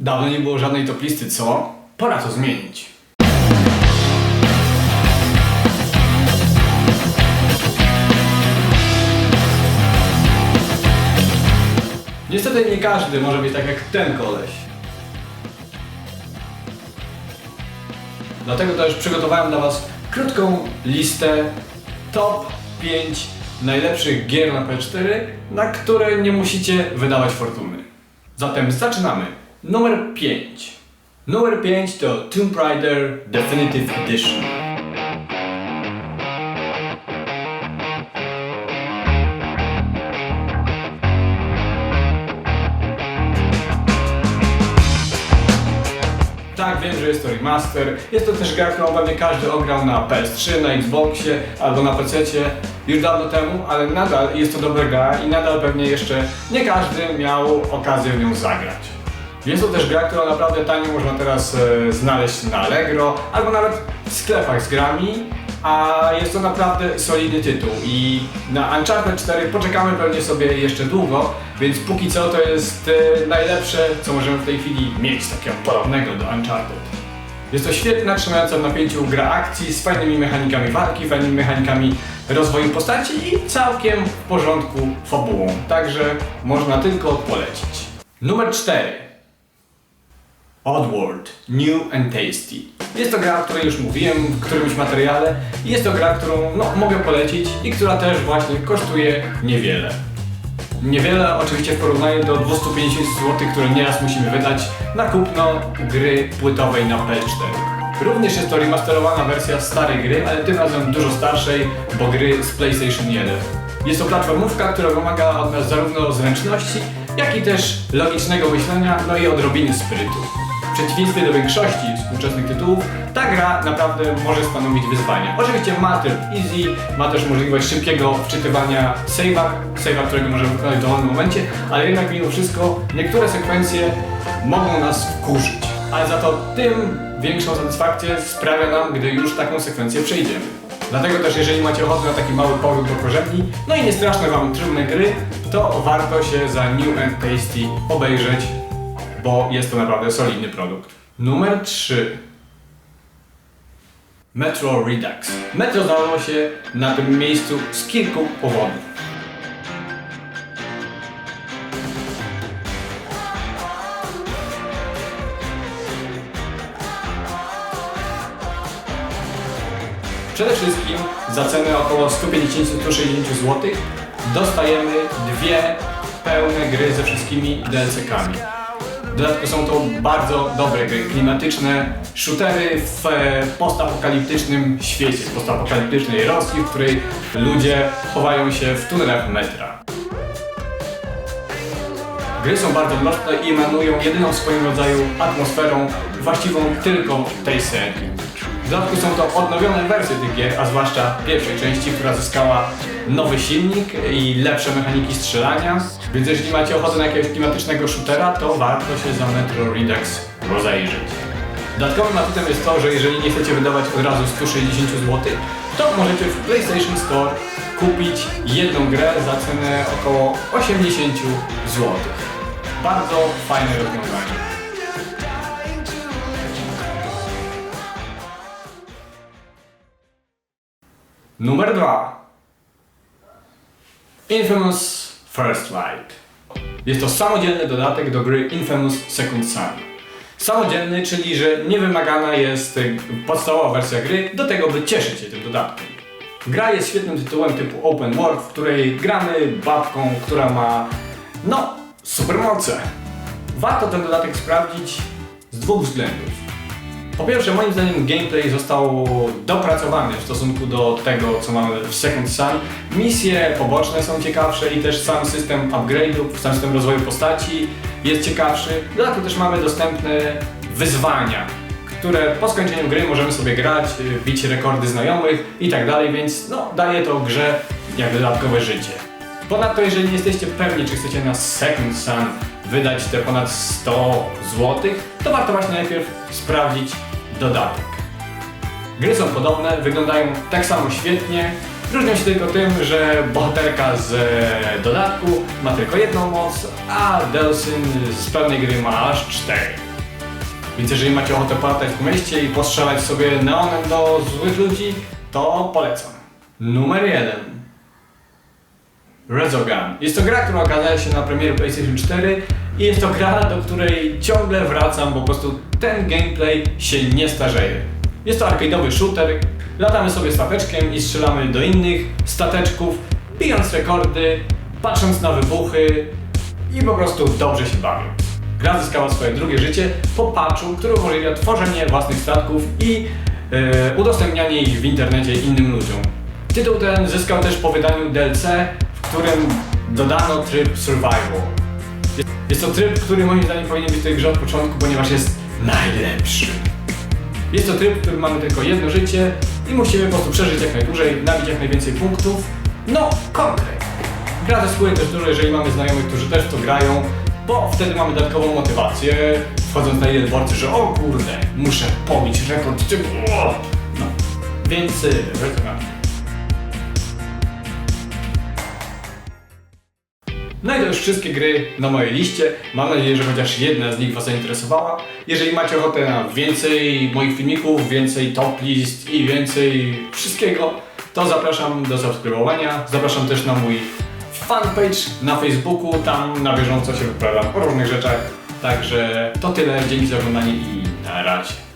Dawno nie było żadnej top listy, co? Pora to zmienić. Niestety nie każdy może być tak jak ten koleś. Dlatego też przygotowałem dla Was krótką listę top 5 najlepszych gier na PS4, na które nie musicie wydawać fortuny. Zatem zaczynamy. Numer 5. Numer 5 to Tomb Raider Definitive Edition. Tak, wiem, że jest to remaster. Jest to też gra, którą pewnie każdy ograł na PS3, na Xboxie albo na PC już dawno temu, ale nadal jest to dobra gra i nadal pewnie jeszcze nie każdy miał okazję w nią zagrać. Jest to też gra, którą naprawdę tanio można teraz e, znaleźć na Allegro albo nawet w sklepach z grami, a jest to naprawdę solidny tytuł i na Uncharted 4 poczekamy pewnie sobie jeszcze długo, więc póki co to jest e, najlepsze, co możemy w tej chwili mieć takiego podobnego do Uncharted. Jest to świetna, trzymająca w napięciu gra akcji z fajnymi mechanikami walki, fajnymi mechanikami rozwoju postaci i całkiem w porządku fabułą. Także można tylko polecić. Numer 4. Oddworld New and Tasty. Jest to gra, o której już mówiłem w którymś materiale jest to gra, którą no, mogę polecić i która też właśnie kosztuje niewiele. Niewiele oczywiście w porównaniu do 250 zł, które nieraz musimy wydać na kupno gry płytowej na PS4. Również jest to remasterowana wersja starej gry, ale tym razem dużo starszej, bo gry z PlayStation 1. Jest to platformówka, która wymaga od nas zarówno zręczności, jak i też logicznego myślenia, no i odrobiny sprytu. Przeciwieństwie do większości współczesnych tytułów, ta gra naprawdę może stanowić wyzwanie. Oczywiście ma tryb easy, ma też możliwość szybkiego wczytywania save'a, save'a, którego możemy wykonać w dowolnym momencie, ale jednak mimo wszystko niektóre sekwencje mogą nas wkurzyć. Ale za to tym większą satysfakcję sprawia nam, gdy już taką sekwencję przejdziemy. Dlatego też jeżeli macie ochotę na taki mały powrót do korzeni, no i nie straszne wam trudne gry, to warto się za New and Tasty obejrzeć, bo jest to naprawdę solidny produkt. Numer 3. Metro Redux. Metro znalazło się na tym miejscu z kilku powodów. Przede wszystkim za cenę około 150-160 zł dostajemy dwie pełne gry ze wszystkimi DLC-kami. W dodatku są to bardzo dobre gry, klimatyczne shootery w postapokaliptycznym świecie, w postapokaliptycznej Rosji, w której ludzie chowają się w tunelach metra. Gry są bardzo mroczne i emanują jedyną w swoim rodzaju atmosferą właściwą tylko tej serii. W dodatku są to odnowione wersje tych gier, a zwłaszcza pierwszej części, która zyskała nowy silnik i lepsze mechaniki strzelania. Więc jeśli macie ochotę na jakiegoś klimatycznego shootera, to warto się za Metro Redux rozejrzeć. Dodatkowym atutem jest to, że jeżeli nie chcecie wydawać od razu 160 zł, to możecie w PlayStation Store kupić jedną grę za cenę około 80 zł. Bardzo fajne rozwiązanie. Numer 2. Infamous First Light. Jest to samodzielny dodatek do gry Infamous Second Son. Samodzielny, czyli że niewymagana jest y, podstawowa wersja gry do tego, by cieszyć się tym dodatkiem. Gra jest świetnym tytułem typu Open World, w której gramy babką, która ma, no, supermoce. Warto ten dodatek sprawdzić z dwóch względów. Po pierwsze, moim zdaniem gameplay został dopracowany w stosunku do tego, co mamy w Second Sun. Misje poboczne są ciekawsze i też sam system upgrade'ów, sam system rozwoju postaci jest ciekawszy. Dodatku też mamy dostępne wyzwania, które po skończeniu gry możemy sobie grać, y, bić rekordy znajomych i tak dalej, więc no, daje to grze jak dodatkowe życie. Ponadto, jeżeli nie jesteście pewni, czy chcecie na Second Sun wydać te ponad 100 zł, to warto właśnie najpierw sprawdzić dodatek. Gry są podobne, wyglądają tak samo świetnie, różnią się tylko tym, że bohaterka z e, dodatku ma tylko jedną moc, a Delsin z pełnej gry ma aż cztery. Więc jeżeli macie ochotę polatać po mieście i postrzelać sobie neonem do złych ludzi, to polecam. Numer jeden. Rezogun. Jest to gra, która okazała się na premierze PlayStation 4 i jest to gra, do której ciągle wracam, bo po prostu ten gameplay się nie starzeje. Jest to arcade'owy shooter, latamy sobie stateczkiem i strzelamy do innych stateczków, bijąc rekordy, patrząc na wybuchy i po prostu dobrze się bawię. Gra zyskała swoje drugie życie po patchu, który umożliwia tworzenie własnych statków i e, udostępnianie ich w internecie innym ludziom. Tytuł ten zyskał też po wydaniu DLC, w którym dodano tryb survival. Jest, to tryb, który moim zdaniem powinien być w tej grze od początku, ponieważ jest najlepszy. Jest to tryb, w którym mamy tylko jedno życie i musimy po prostu przeżyć jak najdłużej, nabić jak najwięcej punktów. No, konkret. Gra zyskuje też dużo, jeżeli mamy znajomych, którzy też to grają, bo wtedy mamy dodatkową motywację, wchodząc na leaderboardy, że o kurde, muszę pobić rekord o! No, więc y, Resogun. No i to już wszystkie gry na mojej liście. Mam nadzieję, że chociaż jedna z nich Was zainteresowała. Jeżeli macie ochotę na więcej moich filmików, więcej top list i więcej wszystkiego, to zapraszam do subskrybowania. Zapraszam też na mój fanpage na Facebooku. Tam na bieżąco się wypowiadam o różnych rzeczach. Także to tyle. Dzięki za oglądanie i na razie.